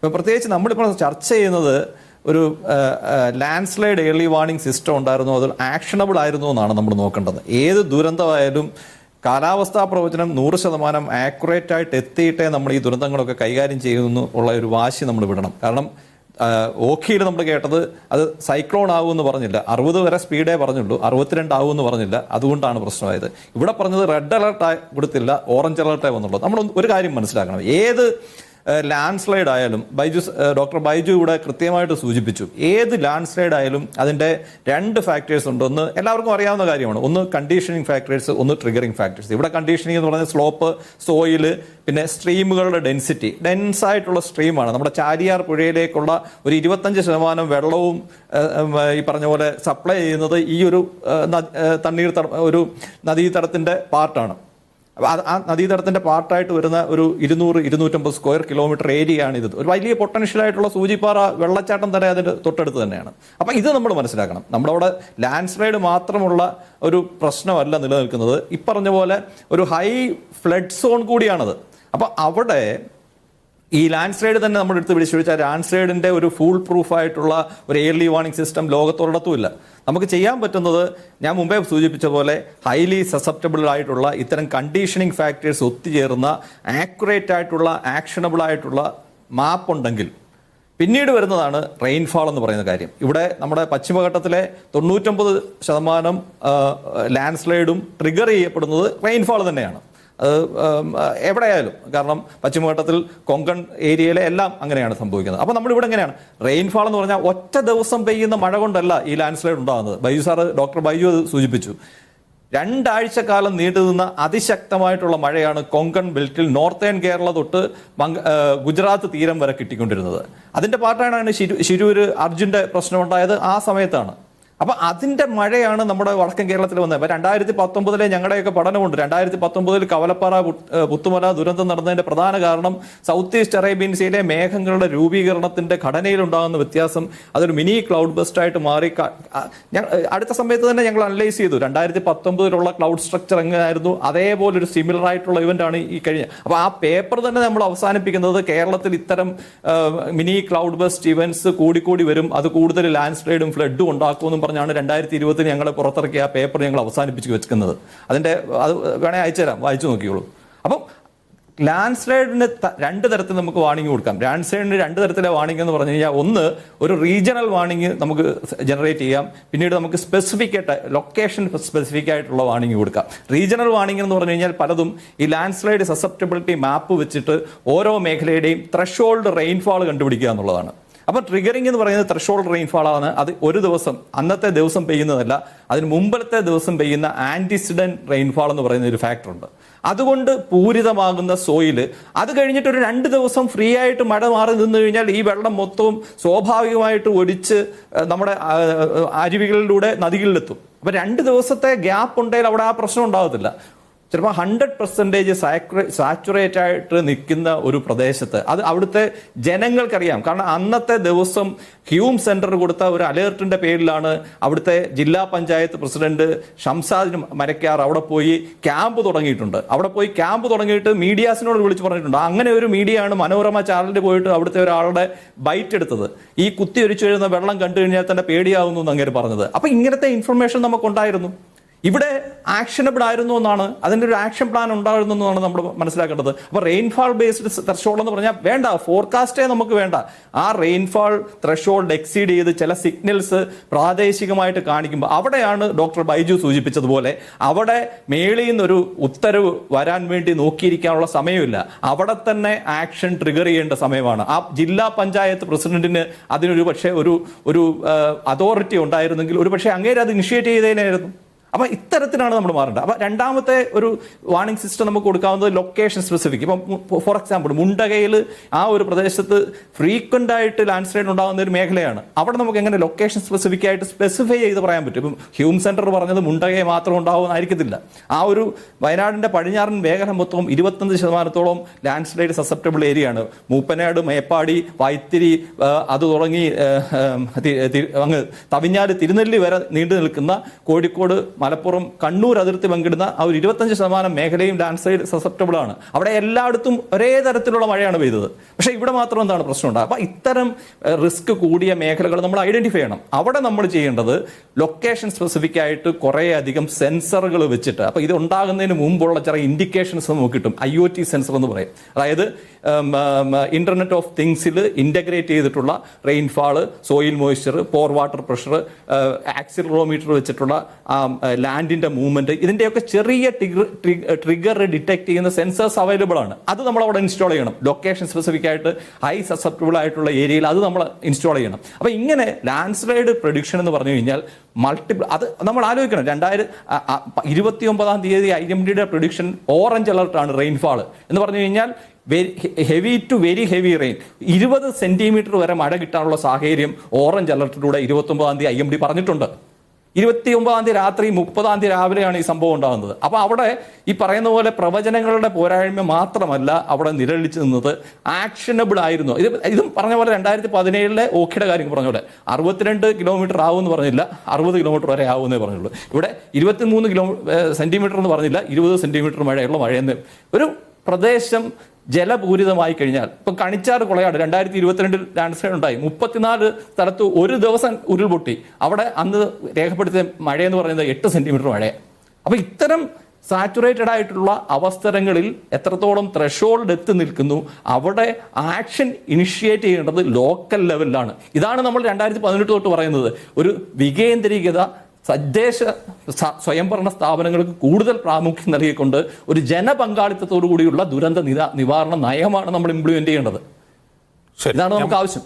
ഇപ്പോൾ പ്രത്യേകിച്ച് നമ്മളിപ്പോൾ ചർച്ച ചെയ്യുന്നത് ഒരു landslide early warning system ഉണ്ടായിരുന്നു അത് ആക്ഷണബിൾ ആയിരുന്നു എന്നാണ് നമ്മൾ നോക്കേണ്ടത്. ഏത് ദുരന്തമായാലും കാലാവസ്ഥാ പ്രവചനം നൂറ് ശതമാനം ആക്യുറേറ്റ് ആയിട്ട് എത്തിയിട്ടേ നമ്മൾ ഈ ദുരന്തങ്ങളൊക്കെ കൈകാര്യം ചെയ്യുന്നു ഉള്ള ഒരു വാശി നമ്മൾ വിടണം. കാരണം ഓഖിയിൽ നമ്മൾ കേട്ടത് അത് സൈക്ലോൺ ആവുമെന്ന് പറഞ്ഞില്ല. അറുപത് വരെ സ്പീഡേ പറഞ്ഞുള്ളൂ. അറുപത്തിരണ്ട് ആവുമെന്ന് പറഞ്ഞില്ല. അതുകൊണ്ടാണ് പ്രശ്നമായത്. ഇവിടെ പറഞ്ഞത് റെഡ് അലർട്ട് കൊടുത്തില്ല ഓറഞ്ച് അലർട്ടേ വന്നുള്ളൂ. നമ്മൾ ഒരു കാര്യം മനസ്സിലാക്കണം. ഏത് ലാൻഡ് സ്ലൈഡ് ആയാലും ബൈജു ഡോക്ടർ ബൈജു ഇവിടെ കൃത്യമായിട്ട് സൂചിപ്പിച്ചു. ഏത് ലാൻഡ് സ്ലൈഡ് ആയാലും അതിന്റെ രണ്ട് ഫാക്ടേഴ്സ് ഉണ്ട്. ഒന്ന് എല്ലാവർക്കും അറിയാവുന്ന കാര്യമാണ്. ഒന്ന് കണ്ടീഷനിങ് ഫാക്ടേഴ്സ് ഒന്ന് ട്രിഗറിങ് ഫാക്ടേഴ്സ് ഇവിടെ കണ്ടീഷനിങ് എന്ന് പറഞ്ഞാൽ സ്ലോപ്പ് സോയിൽ പിന്നെ സ്ട്രീമുകളുടെ ഡെൻസിറ്റി ഡെൻസ് ആയിട്ടുള്ള സ്ട്രീമാണ് നമ്മുടെ ചാരിയാർ പുഴയിലേക്കുള്ള ഒരു ഇരുപത്തഞ്ച് ശതമാനം വെള്ളവും ഈ പറഞ്ഞ പോലെ സപ്ലൈ ചെയ്യുന്നത് ഈ ഒരു തണ്ണീർ ഒരു നദീതടത്തിന്റെ പാർട്ടാണ് ആ നദീതടത്തിന്റെ പാർട്ടായിട്ട് വരുന്ന ഒരു ഇരുന്നൂറ് ഇരുന്നൂറ്റമ്പത് സ്ക്വയർ കിലോമീറ്റർ ഏരിയ ആണ് ഇത്. ഒരു വലിയ പൊട്ടൻഷ്യൽ ആയിട്ടുള്ള സൂചിപ്പാറ വെള്ളച്ചാട്ടം തന്നെ അതിന്റെ തൊട്ടടുത്ത് തന്നെയാണ്. അപ്പം ഇത് നമ്മൾ മനസ്സിലാക്കണം. നമ്മുടെ അവിടെ ലാൻഡ് സ്ലൈഡ് മാത്രമുള്ള ഒരു പ്രശ്നമല്ല നിലനിൽക്കുന്നത്. ഇപ്പറഞ്ഞ പോലെ ഒരു ഹൈ ഫ്ലഡ് സോൺ കൂടിയാണത്. അപ്പോൾ അവിടെ ഈ ലാൻഡ് സ്ലൈഡ് തന്നെ നമ്മുടെ അടുത്ത് ചോദിച്ചാൽ ലാൻഡ് സ്ലൈഡിന്റെ ഒരു ഫുൾ പ്രൂഫ് ആയിട്ടുള്ള ഒരു എയർലി വാർണിംഗ് സിസ്റ്റം ലോകത്തൊരിടത്തുമില്ല. നമുക്ക് ചെയ്യാൻ പറ്റുന്നത് ഞാൻ മുമ്പേ സൂചിപ്പിച്ച പോലെ ഹൈലി സസെപ്റ്റബിൾ ആയിട്ടുള്ള ഇത്തരം കണ്ടീഷനിങ് ഫാക്ടേഴ്സ് ഒത്തുചേർന്ന ആക്യുറേറ്റ് ആയിട്ടുള്ള ആക്ഷണബിൾ ആയിട്ടുള്ള മാപ്പ് ഉണ്ടെങ്കിൽ പിന്നീട് വരുന്നതാണ് റെയിൻഫാൾ എന്ന് പറയുന്ന കാര്യം. ഇവിടെ നമ്മുടെ പശ്ചിമഘട്ടത്തിലെ തൊണ്ണൂറ്റൊമ്പത് ശതമാനം ലാൻഡ് സ്ലൈഡും ട്രിഗർ ചെയ്യപ്പെടുന്നത് റെയിൻഫാൾ തന്നെയാണ്. അത് എവിടെയായാലും. കാരണം പശ്ചിമഘട്ടത്തിൽ കൊങ്കൺ ഏരിയയിലെ എല്ലാം അങ്ങനെയാണ് സംഭവിക്കുന്നത്. അപ്പോൾ നമ്മളിവിടെ എങ്ങനെയാണ്? റെയിൻഫാൾ എന്ന് പറഞ്ഞാൽ ഒറ്റ ദിവസം പെയ്യുന്ന മഴ കൊണ്ടല്ല ഈ ലാൻഡ് സ്ലൈഡ് ഉണ്ടാകുന്നത്. ബൈജു സാറ് ഡോക്ടർ ബൈജു അത് സൂചിപ്പിച്ചു. രണ്ടാഴ്ച കാലം നീണ്ടുനിന്ന അതിശക്തമായിട്ടുള്ള മഴയാണ് കൊങ്കൺ ബെൽറ്റിൽ നോർത്തേൺ കേരള തൊട്ട് ഗുജറാത്ത് തീരം വരെ കിട്ടിക്കൊണ്ടിരുന്നത്. അതിന്റെ പാർട്ടാണ് ശിരു അർജുന്റെ പ്രശ്നമുണ്ടായത് ആ സമയത്താണ്. അപ്പൊ അതിന്റെ മഴയാണ് നമ്മുടെ വടക്കൻ കേരളത്തിൽ വന്നത്. അപ്പൊ രണ്ടായിരത്തി പത്തൊമ്പതിലെ ഞങ്ങളുടെയൊക്കെ പഠനമുണ്ട്. രണ്ടായിരത്തി പത്തൊമ്പതിൽ കവലപ്പാറ പുത്ത്- പുത്തുമല ദുരന്തം നടന്നതിന്റെ പ്രധാന കാരണം സൗത്ത് ഈസ്റ്റ് അറേബ്യൻ സീയിലെ മേഘങ്ങളുടെ രൂപീകരണത്തിന്റെ ഘടനയിൽ ഉണ്ടാകുന്ന വ്യത്യാസം. അതൊരു മിനി ക്ലൗഡ് ബസ്റ്റ് ആയിട്ട് മാറി അടുത്ത സമയത്ത് തന്നെ ഞങ്ങൾ അനലൈസ് ചെയ്തു. രണ്ടായിരത്തി പത്തൊമ്പതിലുള്ള ക്ലൗഡ് സ്ട്രക്ചർ എങ്ങനെയായിരുന്നു? അതേപോലെ ഒരു സിമിലർ ആയിട്ടുള്ള ഇവന്റ് ആണ് ഈ കഴിഞ്ഞ അപ്പൊ ആ പേപ്പർ തന്നെ നമ്മൾ അവസാനിപ്പിക്കുന്നത് കേരളത്തിൽ ഇത്തരം മിനി ക്ലൗഡ് ബസ്റ്റ് ഇവന്റ്സ് കൂടിക്കൂടി വരും. അത് കൂടുതൽ ലാൻഡ് സ്ലൈഡും ഫ്ലഡും ഉണ്ടാക്കുമെന്നും പറഞ്ഞാണ് രണ്ടായിരത്തി ഇരുപത്തിന് ഞങ്ങൾ പുറത്തിറക്കിയ ആ പേപ്പർ ഞങ്ങൾ അവസാനിപ്പിച്ച് വെക്കുന്നത് അതിന്റെ അത് വേണേ അയച്ചു തരാം വായിച്ചു നോക്കിയോളൂ അപ്പം ലാൻഡ് സ്ലൈഡിന് രണ്ട് തരത്തിൽ നമുക്ക് വാണിംഗ് കൊടുക്കാം. ലാൻഡ് സ്ലൈഡിന് രണ്ട് തരത്തിലെ വാണിംഗ് എന്ന് പറഞ്ഞു കഴിഞ്ഞാൽ ഒന്ന് ഒരു റീജിയണൽ വാണിംഗ് നമുക്ക് ജനറേറ്റ് ചെയ്യാം. പിന്നീട് നമുക്ക് സ്പെസിഫിക് ആയിട്ട് ലൊക്കേഷൻ സ്പെസിഫിക് ആയിട്ടുള്ള വാണിംഗ് കൊടുക്കാം. റീജിയണൽ വാണിംഗ് എന്ന് പറഞ്ഞു കഴിഞ്ഞാൽ പലതും ഈ ലാൻഡ് സ്ലൈഡ് സസെപ്റ്റബിലിറ്റി മാപ്പ് വെച്ചിട്ട് ഓരോ മേഖലയുടെയും ത്രഷോൾഡ് റെയിൻഫാൾ കണ്ടുപിടിക്കുക എന്നുള്ളതാണ്. അപ്പോൾ ട്രിഗറിംഗ് എന്ന് പറയുന്നത് ത്രഷോൾഡ് റെയിൻഫാൾ ആണ്. അത് ഒരു ദിവസം അന്നത്തെ ദിവസം പെയ്യുന്നതല്ല അതിന് മുമ്പത്തെ ദിവസം പെയ്യുന്ന ആന്റിസിഡന്റ് റെയിൻഫാൾ എന്ന് പറയുന്ന ഒരു ഫാക്ടറുണ്ട് അതുകൊണ്ട് പൂരിതമാകുന്ന സോയിൽ അത് കഴിഞ്ഞിട്ട് ഒരു രണ്ട് ദിവസം ഫ്രീ ആയിട്ട് മഴ മാറി നിന്ന് കഴിഞ്ഞാൽ ഈ വെള്ളം മൊത്തവും സ്വാഭാവികമായിട്ട് ഒടിച്ച് നമ്മുടെ അരുവികളിലൂടെ നദികളിലെത്തും. അപ്പൊ രണ്ട് ദിവസത്തെ ഗ്യാപ്പ് ഉണ്ടെങ്കിൽ അവിടെ ആ പ്രശ്നം ഉണ്ടാകത്തില്ല. ചിലപ്പോൾ ഹൺഡ്രഡ് പെർസെന്റേജ് സാച്ചുറേറ്റ് ആയിട്ട് നിൽക്കുന്ന ഒരു പ്രദേശത്ത് അത് അവിടുത്തെ ജനങ്ങൾക്കറിയാം. കാരണം അന്നത്തെ ദിവസം ഹ്യൂം സെന്റർ കൊടുത്ത ഒരു അലേർട്ടിന്റെ പേരിലാണ് അവിടുത്തെ ജില്ലാ പഞ്ചായത്ത് പ്രസിഡന്റ് ഷംസാദിന് മരക്കാർ അവിടെ പോയി ക്യാമ്പ് തുടങ്ങിയിട്ടുണ്ട്. അവിടെ പോയി ക്യാമ്പ് തുടങ്ങിയിട്ട് മീഡിയാസിനോട് വിളിച്ച് പറഞ്ഞിട്ടുണ്ട്. അങ്ങനെ ഒരു മീഡിയ ആണ് മനോരമ ചാനലിൽ പോയിട്ട് അവിടുത്തെ ഒരാളുടെ ബൈറ്റ് എടുത്തത്. ഈ കുത്തി ഒരിച്ചു വരുന്ന വെള്ളം കണ്ടു കഴിഞ്ഞാൽ തന്നെ പേടിയാവുന്നു എന്ന് അങ്ങനെ പറഞ്ഞത്. അപ്പം ഇങ്ങനത്തെ ഇൻഫർമേഷൻ നമുക്കുണ്ടായിരുന്നു. ഇവിടെ ആക്ഷനബിൾ ആയിരുന്നു എന്നാണ് അതിന്റെ ഒരു ആക്ഷൻ പ്ലാൻ ഉണ്ടായിരുന്നു എന്നാണ് നമ്മൾ മനസ്സിലാക്കേണ്ടത്. അപ്പോൾ റെയിൻഫാൾ ബേസ്ഡ് ത്രഷോൾഡ് എന്ന് പറഞ്ഞാൽ വേണ്ട ഫോർകാസ്റ്റേ നമുക്ക് വേണ്ട. ആ റെയിൻഫാൾ ത്രഷോൾഡ് എക്സീഡ് ചെയ്ത് ചില സിഗ്നൽസ് പ്രാദേശികമായിട്ട് കാണിക്കുമ്പോൾ അവിടെയാണ് ഡോക്ടർ ബൈജു സൂചിപ്പിച്ചതുപോലെ അവിടെ മേളിൽ നിന്നൊരു ഉത്തരവ് വരാൻ വേണ്ടി നോക്കിയിരിക്കാനുള്ള സമയമില്ല. അവിടെ തന്നെ ആക്ഷൻ ട്രിഗർ ചെയ്യേണ്ട സമയമാണ്. ആ ജില്ലാ പഞ്ചായത്ത് പ്രസിഡന്റിന് അതിനൊരു പക്ഷേ ഒരു ഒരു അതോറിറ്റി ഉണ്ടായിരുന്നെങ്കിൽ ഒരു പക്ഷേ അങ്ങേര് അത് ഇനിഷ്യേറ്റ് ചെയ്തേനായിരുന്നു. അപ്പൊ ഇത്തരത്തിലാണ് നമ്മൾ മാറേണ്ടത്. അപ്പോൾ രണ്ടാമത്തെ ഒരു വാർണിംഗ് സിസ്റ്റം നമുക്ക് കൊടുക്കാവുന്നത് ലൊക്കേഷൻ സ്പെസിഫിക് ഇപ്പം ഫോർ എക്സാമ്പിൾ മുണ്ടകയിൽ ആ ഒരു പ്രദേശത്ത് ഫ്രീക്വന്റ് ആയിട്ട് ലാൻഡ് സ്ലൈഡ് ഉണ്ടാകുന്ന ഒരു മേഖലയാണ്. അവിടെ നമുക്ക് എങ്ങനെ ലൊക്കേഷൻ സ്പെസിഫിക് ആയിട്ട് സ്പെസിഫൈ ചെയ്ത് പറയാൻ പറ്റും? ഇപ്പം ഹ്യൂം സെന്റർ പറഞ്ഞത് മുണ്ടകയെ മാത്രം ഉണ്ടാവുമെന്നായിരിക്കത്തില്ല ആ ഒരു വയനാടിന്റെ പടിഞ്ഞാറൻ മേഖല മൊത്തം ഇരുപത്തഞ്ച് ശതമാനത്തോളം ലാൻഡ് സ്ലൈഡ് സസെപ്റ്റബിൾ ഏരിയ ആണ് മൂപ്പനാട് മേപ്പാടി വൈത്തിരി അത് തുടങ്ങി അങ്ങ് തവിഞ്ഞാൽ തിരുനെല്ലി വരെ നീണ്ടു നിൽക്കുന്ന കോഴിക്കോട് മലപ്പുറം കണ്ണൂർ അതിർത്തി പങ്കിടുന്ന ആ ഒരു ഇരുപത്തഞ്ച് ശതമാനം മേഖലയും ലാൻഡ് സൈഡ് സസെപ്റ്റബിൾ ആണ്. അവിടെ എല്ലായിടത്തും ഒരേ തരത്തിലുള്ള മഴയാണ് പെയ്തത്. പക്ഷേ ഇവിടെ മാത്രം എന്താണ് പ്രശ്നം ഉണ്ടാകുക അപ്പോൾ ഇത്തരം റിസ്ക് കൂടിയ മേഖലകൾ നമ്മൾ ഐഡന്റിഫൈ ചെയ്യണം. അവിടെ നമ്മൾ ചെയ്യേണ്ടത് ലൊക്കേഷൻ സ്പെസിഫിക് ആയിട്ട് കുറേ അധികം സെൻസറുകൾ വെച്ചിട്ട് അപ്പോൾ ഇത് ഉണ്ടാകുന്നതിന് മുമ്പുള്ള ചില ഇൻഡിക്കേഷൻസ് നമുക്ക് കിട്ടും. ഐ ഒ ടി സെൻസർ എന്ന് പറയും. അതായത് ഇന്റർനെറ്റ് ഓഫ് തിങ്സിൽ ഇന്റഗ്രേറ്റ് ചെയ്തിട്ടുള്ള rainfall soil moisture pore water pressure accelerometer വെച്ചിട്ടുള്ള ലാൻഡിന്റെ മൂവ്മെന്റ് ഇതിന്റെയൊക്കെ ചെറിയ ട്രിഗർ ഡിറ്റക്ട് ചെയ്യുന്ന സെൻസേഴ്സ് അവൈലബിൾ ആണ്. അത് നമ്മൾ അവിടെ ഇൻസ്റ്റാൾ ചെയ്യണം. ലൊക്കേഷൻ സ്പെസിഫിക് ആയിട്ട് ഹൈ സസെപ്റ്റബിൾ ആയിട്ടുള്ള ഏരിയയിൽ അത് നമ്മൾ ഇൻസ്റ്റാൾ ചെയ്യണം. അപ്പോൾ ഇങ്ങനെ ലാൻഡ് സ്ലൈഡ് പ്രൊഡിക്ഷൻ എന്ന് പറഞ്ഞു കഴിഞ്ഞാൽ മൾട്ടിപ്പിൾ അത് നമ്മൾ ആലോചിക്കണം. രണ്ടായിരം ഇരുപത്തി ഒമ്പതാം തീയതി ഐ എം ഡിയുടെ പ്രൊഡിക്ഷൻ ഓറഞ്ച് അലർട്ടാണ് റെയിൻഫാൾ എന്ന് പറഞ്ഞു കഴിഞ്ഞാൽ very heavy to very heavy rain ഇരുപത് സെന്റിമീറ്റർ വരെ മഴ കിട്ടാനുള്ള സാഹചര്യം ഓറഞ്ച് അലർട്ടിലൂടെ ഇരുപത്തൊമ്പതാം തീയതി ഐ എം ഡി പറഞ്ഞിട്ടുണ്ട്. ഇരുപത്തി ഒമ്പതാം തീയതി രാത്രി മുപ്പതാം തീയതി രാവിലെയാണ് ഈ സംഭവം ഉണ്ടാകുന്നത്. അപ്പോൾ അവിടെ ഈ പറയുന്ന പോലെ പ്രവചനങ്ങളുടെ പോരായ്മ മാത്രമല്ല അവിടെ നിരളിച്ച് നിന്നത് ആക്ഷനബിൾ ആയിരുന്നു. ഇത് ഇതും പറഞ്ഞ പോലെ രണ്ടായിരത്തി പതിനേഴിലെ ഓഖിയുടെ കാര്യം പറഞ്ഞ പോലെ അറുപത്തിരണ്ട് കിലോമീറ്റർ ആവുമെന്ന് പറഞ്ഞില്ല അറുപത് കിലോമീറ്റർ വരെ ആവുമെന്നേ പറഞ്ഞുള്ളൂ. ഇവിടെ ഇരുപത്തിമൂന്ന് കിലോ സെന്റിമീറ്റർ എന്ന് പറഞ്ഞില്ല ഇരുപത് സെന്റിമീറ്റർ മഴയുള്ള മഴയെന്ന് ഒരു പ്രദേശം ജലപൂരിതമായി കഴിഞ്ഞാൽ ഇപ്പം കണിച്ചാറ് കൊളയാട് രണ്ടായിരത്തി ഇരുപത്തിരണ്ടിൽ ലാൻഡ് സ്ലൈഡ് ഉണ്ടായി. മുപ്പത്തിനാല് സ്ഥലത്ത് ഒരു ദിവസം ഉരുൾപൊട്ടി. അവിടെ അന്ന് രേഖപ്പെടുത്തിയ മഴയെന്ന് പറയുന്നത് എട്ട് സെന്റിമീറ്റർ മഴ. അപ്പോൾ ഇത്തരം സാച്ചുറേറ്റഡ് ആയിട്ടുള്ള അവസരങ്ങളിൽ എത്രത്തോളം ത്രഷോൾഡ് എത്തി നിൽക്കുന്നു അവിടെ ആക്ഷൻ ഇനിഷ്യേറ്റ് ചെയ്യേണ്ടത് ലോക്കൽ ലെവലിലാണ്. ഇതാണ് നമ്മൾ രണ്ടായിരത്തി പതിനെട്ട് തൊട്ട് പറയുന്നത്. ഒരു വികേന്ദ്രീകൃത തദ്ദേശ സ്വയംഭരണ സ്ഥാപനങ്ങൾക്ക് കൂടുതൽ പ്രാമുഖ്യം നൽകിക്കൊണ്ട് ഒരു ജനപങ്കാളിത്തത്തോടു കൂടിയുള്ള ദുരന്ത നിത- നിവാരണ നയമാണ് നമ്മൾ ഇംപ്ലിമെന്റ് ചെയ്യേണ്ടത്. ഇതാണ് നമുക്ക് ആവശ്യം.